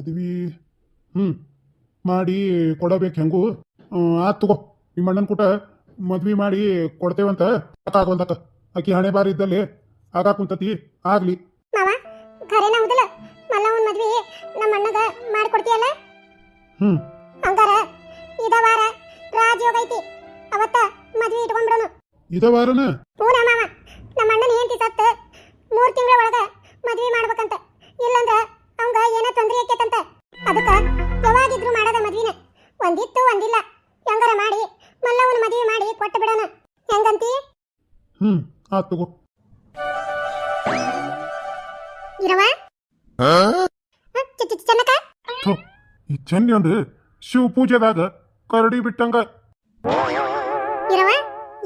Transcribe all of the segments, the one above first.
ಮದ್ವಿ ಹ್ಞೂ ಮಾಡಿ ಕೊಡಬೇಕು ಹೆಂಗೂ? ಆತು ತಗೋ ನಿಮ್ಮ ಅಣ್ಣನ ಕೂಟ ಮದ್ವಿ ಮಾಡಿ ಕೊಡ್ತೇವಂತ. ಆಗೋಲ್ದಕ್ಕ ಆಕಿ ಹಣೆ ಬಾರಿ ಇದ್ದಲ್ಲಿ ಆಗಾಕ ಕುಂತತಿ ಆಗ್ಲಿ. ಖರೇನ ಹೌದಲ್ಲ? ಮಲ್ಲವನ್ ಮದ್ವಿ ನಮ್ಮ ಅಣ್ಣಗ ಮಾಡ್ಕೊಡ್ತೀಯಲ್ಲ ಹ್ಞೂ ಹಂಗಾರ ಇದ ವಾರ ರಾಜಯೋಗ ಐತಿ ಅವತ್ತ ಮದ್ವಿ ಇಟ್ಕೊಂಡ್ಬಿಡೋನು. ಇದ ವಾರನ? ಕೊಟ್ಟು ಬಿಡೋಣ. ಹೆಂಗಂತಿ? ಹ್ಮ್ ಆತು ತಗೋ. ಇರವ ಚೆನ್ನಕ ಥು, ಈ ಚೆನ್ನಿ ಅಂದ್ರೆ ಶಿವ ಪೂಜೆದಾಗ ಕರಡಿ ಬಿಟ್ಟಂಗ. ಇರವ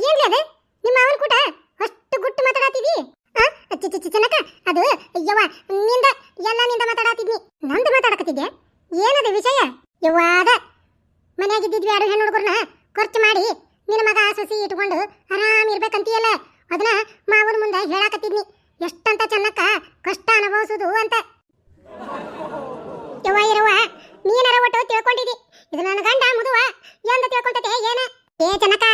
ಏನ್ರಿ ಅದು? ನಿಮ್ಮ ಅವನ್ ಕೂಟ ಅಷ್ಟು ಗುಟ್ಟು ಮಾತಾಡತ್ತಿದಿ ಆ ಚಿ ಚಿ- ಚಿ ಚೆನ್ನಕ ಅದು ಯವ್ವ ನಿಂದ ಎಲ್ಲ ನಿಂದ ಮಾತಾಡತ್ತಿದ್ನಿ ನಂದು ಮಾತಾಡಕತ್ತಿದ್ದೆ? ಏನದು ವಿಷಯ? ಯವ್ವ ಅದ ಮನ್ಯಾಗಿದ್ದಿದ್ವಿ ಎರಡು ಹೆಣ್ಣು ಹುಡುಗರನ್ನ ಖರ್ಚು ಮಾಡಿ ನಿನ್ನ ಮಗ ಸೊಸಿ ಇಟ್ಕೊಂಡು ಆರಾಮ್ ಇರ್ಬೇಕಂತೀಯಲ್ಲ? ಅದನ್ನ ಮಾವನ ಮುಂದೆ ಹೇಳಾಕತ್ತಿದ್ನಿ ಎಷ್ಟಂತ ಚೆನ್ನಕ್ಕ ಕಷ್ಟ ಅನುಭವಿಸುದು ಅಂತ. ಯವ್ವ, ನೀನರ ಒಟ್ಟು ತಿಳ್ಕೊಂಡಿದಿ ಇದು ನನ್ನ ಗಂಡ ಮುದುವ ಎಂದ ತಿಳ್ಕೊಂತತೆ ಏನ ಏ ಜನಕ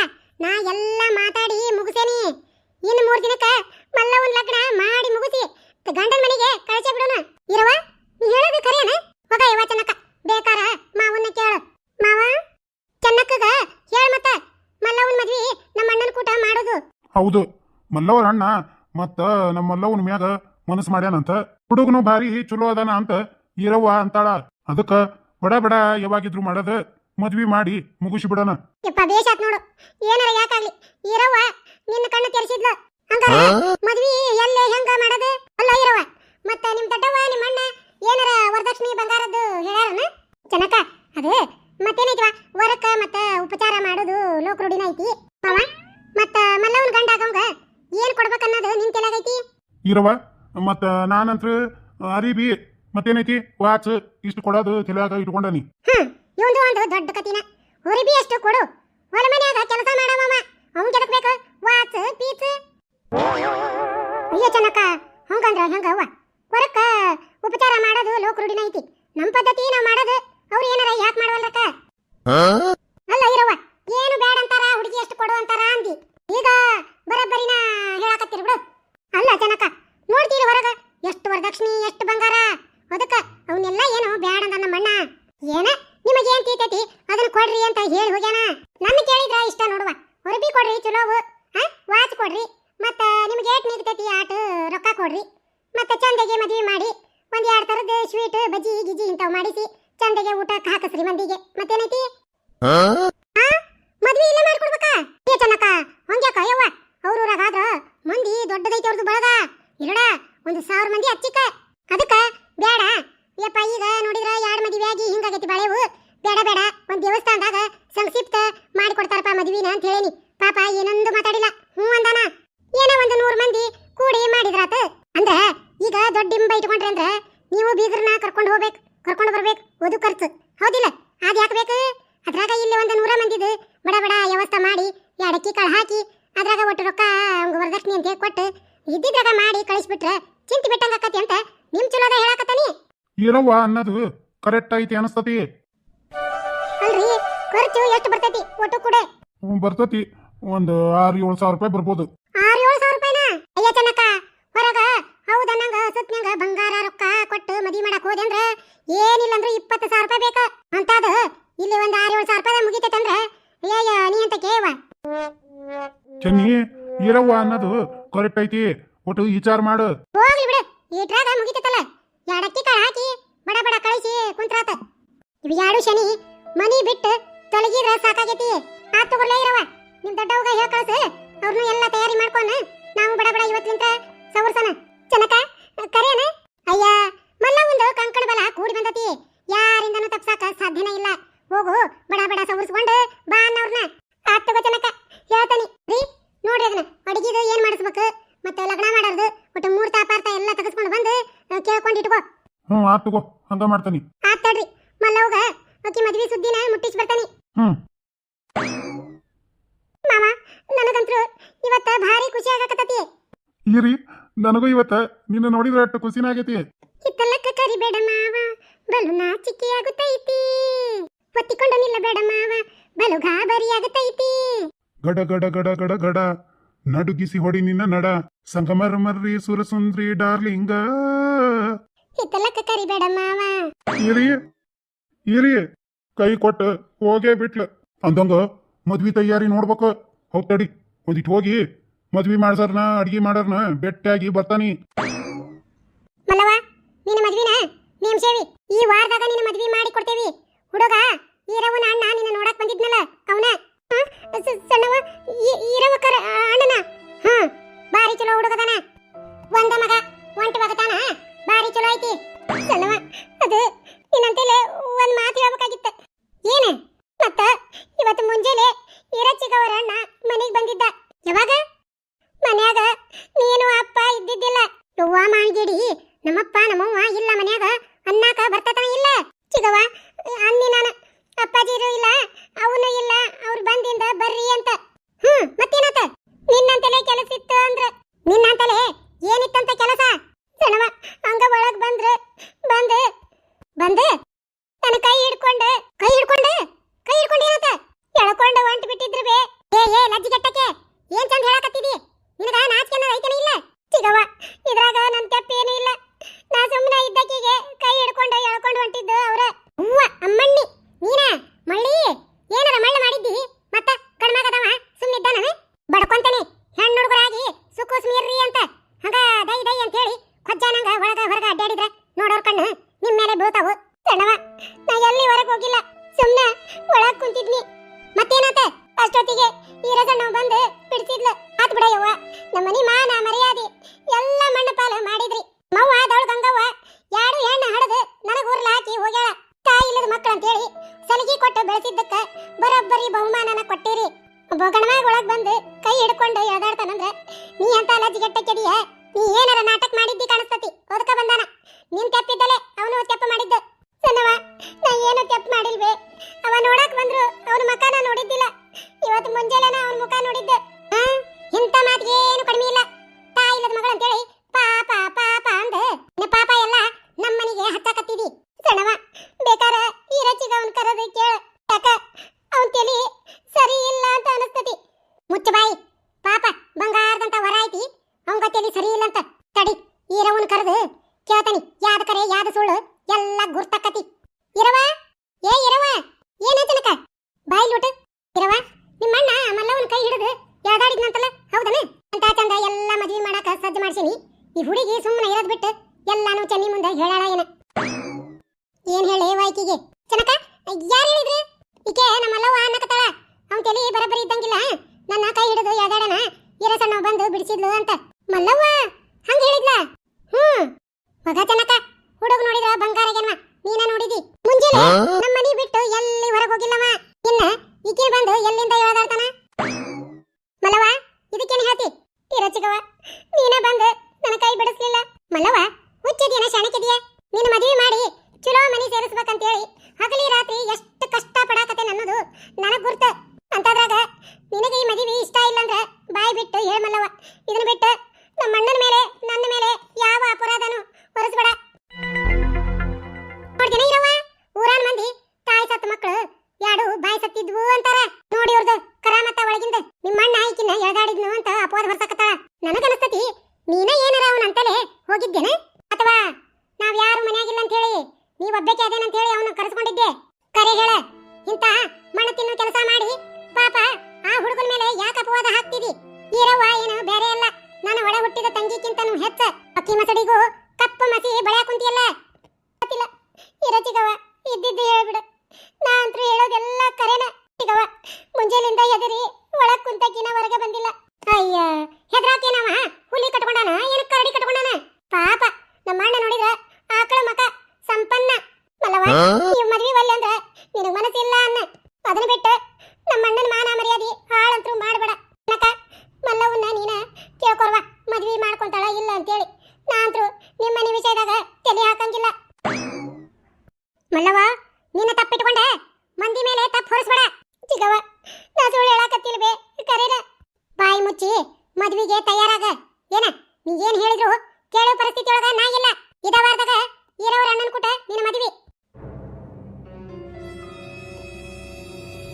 ನಾ ಎಲ್ಲ ಮಾತಾಡಿ ಮುಗಿಸೇನಿ ಇನ್ನು ಮೂರ್ ದಿನಕ್ಕ ಮಲ್ಲವನ್ ಲಗ್ನ ಮಾಡಿ ಮುಗಿಸಿ ಗಂಡನ ಮನೆಗೆ ಕಳಿಸೇ ಬಿಡೋಣ ಇರವ ನೀ ಹೇಳೋದು ಖರೇನ ಮಗ ಯವ್ವ ಚೆನ್ನಕ್ಕ ಬೇಕಾರ ಮಾವನ್ನ ಕೇಳು ಮಾವ ಚೆನ್ನಕ್ಕಗ ಹೇಳ ಮತ್ತ ಮಲ್ಲವನ್ ಮದ್ವಿ ನಮ್ಮ ಅಣ್ಣನ ಕೂಟ ಮಾಡೋದು ಹೌದು. ಮಲ್ಲವ್ರ ಅಣ್ಣ ಮತ್ತ ನಮ್ಮ ಮಲ್ಲವನ ಮ್ಯಾಗ ಮನಸ್ಸು ಮಾಡ್ಯಾನಂತ ಹುಡುಗನು ಭಾರಿ ಚಲೋ ಅದಾನ ಅಂತ ಇರವ್ವ ಅಂತಾಳ. ಅದಕ್ಕ ಬಡ ಬಡ ಯಾವಾಗಿದ್ರು ಮಾಡದ ಮದ್ವಿ ಮಾಡಿ ಮುಗಿಸಿ ಬಿಡೋಣ. ಯಪ್ಪ ಬೇಷಾತ್ ನೋಡು. ಏನಾರ ಯಾಕಾಗ್ಲಿ ಇರವ್ವ ನಿನ್ನ ಕಣ್ಣು ತೆರೆಸಿದ್ಲು. ಹಂಗಾರ ಮದ್ವಿ ಎಲ್ಲೇ ಹೆಂಗ ಮಾಡದ? ಅಲ್ಲ ಇರವ್ವ ಮತ್ತ ನಿಮ್ ದೊಡ್ಡವ್ವ ನಿಮ್ಮ ಅಣ್ಣ ಏನಾರ ವರದಕ್ಷಿಣೆ ಬಂಗಾರದ್ದು ಹೇಳ್ಯಾರನ ಜನಕ ಅದು ಮತ್ತೇನೈತಿವ ವರಕ್ಕ ಮತ್ತ ಉಪಚಾರ ಮಾಡೋದು ಲೋಕ ರೂಢಿನ ಐತಿ ಮಾವ ಮತ್ತ ಮಲ್ಲವನ್ ಗಂಡ ಆಗಂಗ ಏನ್ ಕೊಡ್ಬೇಕನ್ನೋದು ನಿನ್ ತಲೆಗೈತಿ ಇರವ. ಮತ್ತ ನಾನಂತ್ರ ಅರಿಬಿ, ಮತ್ತೇನೈತಿ? ವಾಚ್ ಇಷ್ಟು ಕೊಡೋದು ತಲೆಯಾಗ ಇಟ್ಕೊಂಡನಿ ಹ್ಮ್, ಇವಂದು ಒಂದು ದೊಡ್ಡ ಕತಿನ ಅರಿಬಿ ಎಷ್ಟು ಕೊಡು. ಹೊಲ ಮನ್ಯಾಗ ಕೆಲಸ ಮಾಡವಮ್ಮ ಅವನ್ ಕೆದಕ್ಬೇಕು? ವಾಚ್ ಪೀಚ್ ಅಯ್ಯೋ ಚೆನ್ನಕ್ಕ, ಹಂಗಂದ್ರ ಹೆಂಗವ್ವ ಹೊರಕ್ಕ ಉಪಚಾರ ಮಾಡೋದು ಲೋಕ ರೂಢಿನ ಐತಿ ನಮ್ ಪದ್ಧತಿ ನಾವ್ ಮಾಡೋದು ಅವ್ರು ಏನಾರ ಯಾಕೆ ಮಾಡವಲ್ರಕ್ಕ ಅಲ್ಲ ಇರವ್ವ ಏನು ಬೇಡ ಅಂತಾರ ಹುಡುಗಿ ಎಷ್ಟು ಕೊಡು ಅಂತಾರ ಅಂದಿ ಈಗ ಬರಬ್ಬರಿನ ಹೇಳಾಕತ್ತೀರಿ ಬಿಡು ಅಲ್ಲ ಜನಕ ನೋಡ್ತೀರಿ ಹೊರಗ ವರದಕ್ಷಿಣೆ ಎಷ್ಟು ಬಂಗಾರ? ಅದಕ್ಕ ಅವನ್ನೆಲ್ಲ ಏನು ಬೇಡ ನನ್ನ ನಮ್ಮ ಅಣ್ಣ. ಏನ? ನಿಮಗೆ ಏನು ತೀತೈತಿ ಅದನ್ನ ಕೊಡ್ರಿ ಅಂತ ಹೇಳಿ ಹೋಗ್ಯಾನ. ನನ್ನ ಕೇಳಿದ್ರ ಇಷ್ಟ ನೋಡುವ. ಹೊರಬಿ ಕೊಡ್ರಿ ಚಲೋವು ಹಾ. ವಾಚ್ ಕೊಡ್ರಿ. ಮತ್ತ ನಿಮ್ಗೆ ಏಟ್ ನೀಡ್ತೈತಿ ಆಟ ರೊಕ್ಕ ಕೊಡ್ರಿ. ಮತ್ತ ಚಂದಗೆ ಮದ್ವೆ ಮಾಡಿ ಒಂದ್ ಎರಡ್ ತರದ ಸ್ವೀಟ್ ಬಜ್ಜಿ ಗಿಜಿ ಇಂಥವ್ ಮಾಡಿಸಿ ಚಂದಗೆ ಊಟ ಹಾಕಸ್ರಿ ಮಂದಿಗೆ. ಮತ್ತೇನೈತಿ? ಹಾ? ಮದ್ವೆ ಇಲ್ಲೇ ಮಾಡ್ಕೊಡ್ಬೇಕಾ? ಏ ಚೆನ್ನಕ್ಕ ಹಂಗ್ಯಾಕ ಯವ್ವ? ಅವ್ರ ಊರಾಗಾದ್ರ ಮಂದಿ ದೊಡ್ಡದೈತಿ ಅವ್ರದ್ದು ಬಳಗ. ಇರಡ ಒಂದು ಸಾವಿರ ಮಂದಿ ಹಚ್ಚಿಕ ಅದಕ್ಕ ಬೇಡ. ಯಪ್ಪ, ಈಗ ನೋಡಿದ್ರ ಎರಡು ಮದುವೆ ಆಗಿ ಹಿಂಗಾಗೈತಿ ಬಾಳೆವು. ಬೇಡ ಬೇಡ. ಒಂದ್ ದೇವಸ್ಥಾನದಾಗ ಸಂಕ್ಷಿಪ್ತ ಮಾಡಿಕೊಡ್ತಾರಪ್ಪ ಮದ್ವಿನ ಅಂತ ಹೇಳಿನಿ. ಪಾಪ, ಏನೊಂದು ಮಾತಾಡಿಲ್ಲ. ಹ್ಞೂ ಅಂದಾನ. ಏನೋ ಒಂದು ನೂರು ಮಂದಿ ಕೂಡಿ ಮಾಡಿದ್ರಾತ. ಅಂದ್ರ ಈಗ ದೊಡ್ಡ ಇಂಬ ಇಟ್ಕೊಂಡ್ರಿ ಅಂದ್ರ ನೀವು ಬೀಗರನ್ನ ಕರ್ಕೊಂಡು ಹೋಗ್ಬೇಕು. ಕರ್ಕೊಂಡು ಬರ್ಬೇಕು. ಓದು ಖರ್ಚು. ಹೌದಿಲ್ಲ? ಅದು ಯಾಕೆ ಬೇಕು? ಅದ್ರಾಗ ಇಲ್ಲಿ ಒಂದು ನೂರ ಮಂದಿದು ಬಡ ಬಡ ವ್ಯವಸ್ಥೆ ಮಾಡಿ ಎರಡಕ್ಕಿ ಕಾಳು ಹಾಕಿ ಅದ್ರಾಗ ಒಟ್ಟು ರೊಕ್ಕ ಅವ್ಗೆ ವರದಕ್ಷಿಣೆ ಅಂತ ಹೇಳಿ ಕೊಟ್ಟು ಇದ್ದಿದ್ರಾಗ ಮಾಡಿ ಕಳಿಸ್ಬಿಟ್ರೆ ಚಿಂತೆ ಬಿಟ್ಟಂಗ ಆಕತಿ ಅಂತ ನಿಮ್ ಚಲೋದ ಹೇಳಾಕತ್ತಾನಿ? ಇರವ್ವ ಅನ್ನೋದು ಕರೆಕ್ಟ್ ಐತಿ ಅನಸ್ತತಿ. ಅಲ್ರಿ ಖರ್ಚು ಎಷ್ಟು ಬರ್ತೈತಿ? ಒಟ್ಟು ಕೂಡ. ಬರ್ತತಿ. ಒಂದು ಆರು ಏಳು ಸಾವಿರ ರೂಪಾಯಿ ಬರ್ಬೋದು. ಆರು ಏಳು ಸಾವಿರ ರೂಪಾಯಿನ? ಅಯ್ಯ ಚೆನ್ನಕ್ಕ ಹೊರಗ ಹೌದ ನಂಗ ಸುತ್ನ್ಯಾಗ ಬಂಗಾರ ರೊಕ್ಕ ಕೊಟ್ಟು ಮದಿ ಮಾಡಕ್ ಹೋದೆ ಅಂದ್ರ ಏನಿಲ್ಲ ಅಂದ್ರೆ ಇಪ್ಪತ್ತು ಸಾವಿರ ರೂಪಾಯಿ ಬೇಕು. ಅಂತಾದ ಇಲ್ಲಿ ಒಂದ್ ಆರು ಏಳು ಸಾವಿರ ರೂಪಾಯಿ ಮುಗಿತೈತೆ ಅಂದ್ರ ಅಯ್ಯ ನೀ ಅಂತ ಕೇವ ಚೆನ್ನಿ ಇರವ್ವ ಅನ್ನೋದು ಕರೆಕ್ಟ್ ಐತಿ ಒಟ್ಟು ವಿಚಾರ ಮಾಡು. ಹೋಗ್ಲಿ ಬಿಡು ಈಟ್ರಾಗ ಮುಗಿತೈತಲ್ಲ. ಅಕ್ಕಿ ಕಾಳು ಹಾಕಿ, ಬಡ ಬಡ ಕಳಿಸಿ ಕುಂತ್ರಾತ. ಇವು ಎರಡು ಶನಿ, ಮನಿ ಬಿಟ್ಟು ತೊಲಗಿದ್ರ ಸಾಕಾಗೈತಿ. ಆ ತಗೊಳ್ಳೇ ಇರವ ನಿಮ್ ದೊಡ್ಡವ್ಗ ಹೇಳ್ ಕಳ್ಸ ಅವ್ರನ್ನು ಎಲ್ಲ ತಯಾರಿ ಮಾಡ್ಕೊಂಡು ನಾವು ಬಡ ಬಡ ಇವತ್ತಿಂತ ಸವರ್ಸನ ಚನಕ ಕರೇನ ಅಯ್ಯ, ಮಲ್ಲ ಒಂದು ಕಂಕಣ ಬಲ ಕೂಡಿ ಬಂದತಿ. ಯಾರಿಂದನೂ ತಪ್ಸಾಕ ಸಾಧ್ಯನೇ ಇಲ್ಲ. ಹೋಗು, ಬಡ ಬಡ ಸವರ್ಸ್ಕೊಂಡು ಬಾ ಅನ್ನವ್ರನ್ನ ಆತ್ ತಗೋ ಚನಕ ಹೇಳ್ತಾನಿ. ರೀ ನೋಡ್ರಿ ಅದನ್ನ. ಅಡಿಗೆದು ಏನ್ ಮಾಡಿಸ್ಬೇಕು? ಮತ್ತೆ ಲಗ್ನ ಮಾಡೋದು ಒಟ್ಟು ಮೂರ್ತ ಪಾರ್ತ ಎಲ್ಲ ತೆಗೆಸ್ಕೊಂಡು ಬಂದು ಕೇಳ್ಕೊಂಡು ಇಟ್ಕೋ. ಹ್ಞೂ ಆತ್ ತಗೋ ಹಂಗ ಮಾಡ್ತಾನಿ. ಆತ್ ತಡ್ರಿ. ಮಲ್ಲವ್ಗ ಅಕ್ಕಿ ಮದ್ವೆ ಸುದ್ದಿನ ಮುಟ್ಟಿಸಿ ಬರ್ತಾನಿ. ಹ್ಮ್. ಮಾಮಾ ನನಗಂತ್ರು ಇವತ್ತ ಭಾರಿ ಖುಷಿ ಆಗಕತ್ತತಿ. ಇರಿ ನನಗೂ ಇವತ್ತ ನಿನ್ನ ನೋಡಿದ್ರೆ ಅಷ್ಟು ಖುಷಿನ ಆಗೈತಿ. ಕರಿ ಬೇಡ ಮಾವ ಬಲು ನಾಚಿಕೆ ಆಗುತ್ತೈತಿ ನಿಲ್ಲ ಬೇಡ ಮಾವ ಬಲು ಗಾಬರಿ ಆಗುತ್ತೈತಿ ಗಡ ಗಡ ಗಡ ಗಡ ಗಡ. ನಡುಗಿಸಿ ಹೊಡಿ ನಿನ್ನ ನಡ. ಸಂಗಮರ್ಮರ್ರಿ ಸುರಸುಂದ್ರಿ ಡಾರ್ಲಿಂಗ. ಹಿತ್ತಲಕ್ಕ ಕರಿಬೇಡ ಮಾವ. ಇರಿ ಇರಿ. ಕೈ ಕೊಟ್ಟು ಹೋಗೇ ಬಿಟ್ಲ. ಅಂದಂಗ ಮದ್ವಿ ತಯಾರಿ ನೋಡ್ಬೇಕು. ಹೋಗ್ ತಡಿ. ಒಂದಿಟ್ ಹೋಗಿ. ಮದ್ವಿ ಮಾಡ್ಸರ್ನ ಅಡ್ಗಿ ಮಾಡರ್ನ ಬೆಟ್ಟಾಗಿ ಬರ್ತಾನಿ. ಮಲ್ಲವ ನಿನ್ನ ಮದ್ವಿನ? ನೇಮ್ಸೇವಿ ಈ ವಾರದಾಗ ನಿನ್ನ ಮದ್ವಿ ಮಾಡಿ ಕೊಡ್ತೇವಿ. ಹುಡುಗ ಈರವನ ಅಣ್ಣ ನಿನ್ನ ನೋಡಕ್ ಬಂದಿದ್ನಲ್ಲ ಅವನ. ಸಣ್ಣವ ಈ- ಈರವ ಕರ ಅಣ್ಣನ? ಹಾ ಬಾರಿ ಚಲೋ ಹುಡುಗದನ ಒಂದ ಮಗ, ಒಂಟ ಮಗತಾನ ಬಾರಿ ಚಲೋ ಐತಿ. ಸಣ್ಣವ ಅದು ನಿನ್ನಂತೇಲೆ ಲಜ್ಜಿಗೆಟ್ಟ ಕೆಡಿಯ, ನೀ ಏನಾರ ನಾಟಕ ಮಾಡಿದ್ದಿ ಕಾಣಿಸ್ತತಿ. ಓದಕ ಬಂದಾನ. ನೀನ್ ತೆಪ್ಪಿದ್ದಲೆ ಅವನು ತೆಪ್ಪ ಮಾಡಿದ್ದ. ಸಣ್ಣವ, ನಾ ಏನು ತೆಪ್ಪ ಮಾಡಿಲ್ವೇ? ಅವ ನೋಡಕ್ ಬಂದ್ರು ಅವನ ಮಕಾನ ನೋಡಿದ್ದಿಲ್ಲ. ಇವತ್ತು ಮುಂಜಾನೆನ ಅವನ ಮುಖ ನೋಡಿದ್ದೆ. ಇಂಥ ಮಾತಿಗೆ ಏನು ಕಡಿಮೆ ಇಲ್ಲ. ತಾಯಿ ಇಲ್ಲದ ಮಗಳು ಅಂತೇಳಿ ಪಾಪ ಪಾಪ ಅಂದ. ಪಾಪ ಎಲ್ಲ ನಮ್ಮನಿಗೆ ಹಚ್ಚಕತ್ತಿದಿ. ಸಣ್ಣವ, ಬೇಕಾರ ಈ ರಚಿಗ ಅವನ್ ಕರೆದು ಕೇಳ. ಯಾಕ? ಅವನ್ ತಲಿ ಸರಿ ಇಲ್ಲ ಅಂತ ಅನಿಸ್ತತಿ. ಮುಚ್ಚ ಬಾಯಿ ಪಾಪ ಬಂಗಾರದಂತ ವರ ಐತಿ ಅವಂಗ ತಲಿ ಸರಿ ಇಲ್ಲ ಅಂತ ತಡಿ ಈರವನ್ ಕರೆದು ಕೇಳ್ತಾನಿ ಯಾದ ಕರೆ ಯಾದ ಸುಳ್ಳು ಎಲ್ಲ ಗುರ್ತಕತಿ ಇರವ ಏ ಇರವ ಏನಂತನಕ ಬಾಯಿ ಲೂಟ ಇರವ ನಿಮ್ಮಣ್ಣ ಮಲ್ಲವನ್ ಕೈ ಹಿಡಿದು ಯಾದಾಡಿದ್ನಂತಲ್ಲ ಹೌದನ ಅಂತ ಚಂದ ಎಲ್ಲ ಮದ್ವಿ ಮಾಡಾಕ ಸಜ್ಜು ಮಾಡ್ಸೀನಿ ಈ ಹುಡುಗಿ ಸುಮ್ಮನೆ ಇರೋದ್ ಬಿಟ್ಟು ಎಲ್ಲಾನು ಚೆನ್ನಿ ಮುಂದೆ ಹೇಳಾಳ ಏನ ಏನ್ ಹೇಳಿ ವಾಯ್ಕಿಗೆ ಚನಕ ಯಾರು ಹೇಳಿದ್ರಿ ಈಕೆ ನಮ್ಮಲ್ಲವ್ವ ಅನ್ನಕತ್ತಾಳ ಅವ್ನ್ ತಲಿ ಬರಬರಿ ಇದ್ದಂಗಿಲ್ಲ ನನ್ನ ಕೈ ಹಿಡಿದು ಯಾದಾಡನ ಇರಸಣ್ಣ ಬಂದು ಬಿಡಿಸಿದ್ಲು ಅಂತ ಮಲ್ಲವ್ವ ಹಂಗ ಹೇಳಿದ್ಲ ಹ್ಮ್ ಮಗ ಚೆನ್ನಕ್ಕ ಹುಡುಗ ನೋಡಿದ್ರ ಬಂಗಾರಗೆನ್ವ ನೀನ ನೋಡಿದಿ? ಮುಂಜಾನೆ ನಮ್ಮ ಮನಿ ಬಿಟ್ಟು ಎಲ್ಲಿ ಹೊರಗೆ ಹೋಗಿಲ್ಲವ? ಇನ್ನ ಈಕೆ ಬಂದು ಎಲ್ಲಿಂದ ಹೇಳ್ದಾಡ್ತಾನ ಮಲವ ಇದಕ್ಕೇನು ಹೇಳ್ತಿ? ಇರಚಿಗವ ನೀನ ಬಂದು ನನ್ನ ಕೈ ಬಿಡಿಸ್ಲಿಲ್ಲ. ಮಲವ ಹುಚ್ಚಿದ್ಯನ ಶಾಣಕ್ಕಿದ್ಯಾ ನಿನ್ನ ಮದುವೆ ಮಾಡಿ ಚಲೋ ಮನಿ ಸೇರಿಸ್ಬೇಕಂತೇಳಿ ಹಗಲಿ ರಾತ್ರಿ ಎಷ್ಟು ಕಷ್ಟ ಪಡಾಕತೆ ನನ್ನದು ನನಗ್ ಗುರ್ತ. ಅಂತದ್ರಾಗ ನಿನಗೆ ಈ ಮದುವೆ ಇಷ್ಟ ಇಲ್ಲಂದ್ರ ಬಾಯಿ ಬಿಟ್ಟು ಹೇಳ ಮಲ್ಲವ ಇದನ್ನ ಬಿಟ್ಟು ನಮ್ಮ ಅಣ್ಣನ ಮೇಲೆ ನನ್ನ ಮೇಲೆ ಯಾವ ಅಪರಾಧನು ಮಂದಿ ತಾಯಿ ಸತ್ತ ಯಾಡು ಬಾಯಿ ಅಂತಾರ. ನೋಡಿ ಇವ್ರದ್ದು ಕರಾಮತ್ತ ಒಳಗಿಂದ. ನಿಮ್ಮ ಅಣ್ಣ ಆಯ್ಕಿನ ಎಳ್ದಾಡಿದ್ನು ಅಂತ ಅಪವಾದ ಹೊರಸಕತ್ತಾಳ ತಯಾರಾಗ. ಏನ ಏನು ಹೇಳಿದ್ರು? ಕೇಳೋ ಪರಿಸ್ಥಿತಿ ಒಳಗ ನಾ ಇಲ್ಲ. ಇದಾವಾರ್ದಾಗ ಇರೋರ ಅಣ್ಣನ ಕೂಟ ನಿನ್ನ ಮದುವೆ.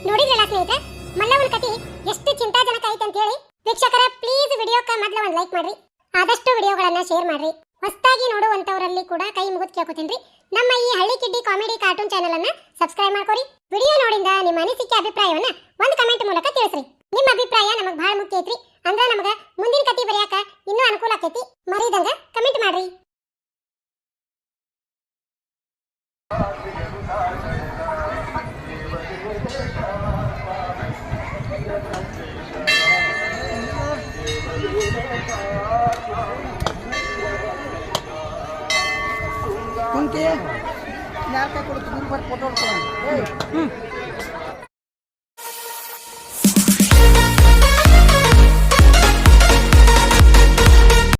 ನೋಡಿದ್ರಲ್ಲ ಸ್ನೇಹಿತರೆ ಮಲ್ಲವನ ಕತಿ ಎಷ್ಟು ಚಿಂತಾಜನಕ ಐತೆ ಅಂತ ಹೇಳಿ ವೀಕ್ಷಕರ ಪ್ಲೀಸ್ ವಿಡಿಯೋಕ್ಕೆ ಮೊದಲ ಒಂದು ಲೈಕ್ ಮಾಡ್ರಿ. ಆದಷ್ಟು ವಿಡಿಯೋಗಳನ್ನ ಶೇರ್ ಮಾಡ್ರಿ. ಹೊಸದಾಗಿ ನೋಡುವಂತವರಲ್ಲಿ ಕೂಡ ಕೈ ಮುಗಿದು ಕೇಳ್ಕೊತೀನಿ ನಮ್ಮ ಈ ಹಳ್ಳಿ ಕಿಡ್ಡಿ ಕಾಮಿಡಿ ಕಾರ್ಟೂನ್ ಚಾನೆಲ್ ಅನ್ನ ಸಬ್ಸ್ಕ್ರೈಬ್ ಮಾಡ್ಕೊರಿ. ವಿಡಿಯೋ ನೋಡಿಂದ ನಿಮ್ಮ ಅನಿಸಿಕೆ, ಅಭಿಪ್ರಾಯವನ್ನ ಒಂದು ಕಮೆಂಟ್ ಮೂಲಕ ತಿಳಿಸ್ರಿ. ನಿಮ್ಮ ಅಭಿಪ್ರಾಯ ನಮಗೆ ಬಹಳ ಮುಖ್ಯ ಐತ್ರಿ. ಅಂದ್ರ ನಮಗ ಮುಂದಿನ ಕತಿ ಬರೆಯಾಕ ಇನ್ನೂ ಅನುಕೂಲ ಆಕೈತಿ ಮರಿದಂಗ ಕಮೆಂಟ್ ಮಾಡ್ರಿ ಕುಂತಿ ಯಾರ ಕೈ ಕೊಡುತ್ತೆ ನೀನು ಬರ್ರಿ ಫೋಟೋ ಹೊಡ್ಕೊಳ್ಳೋಣ ಏಯ್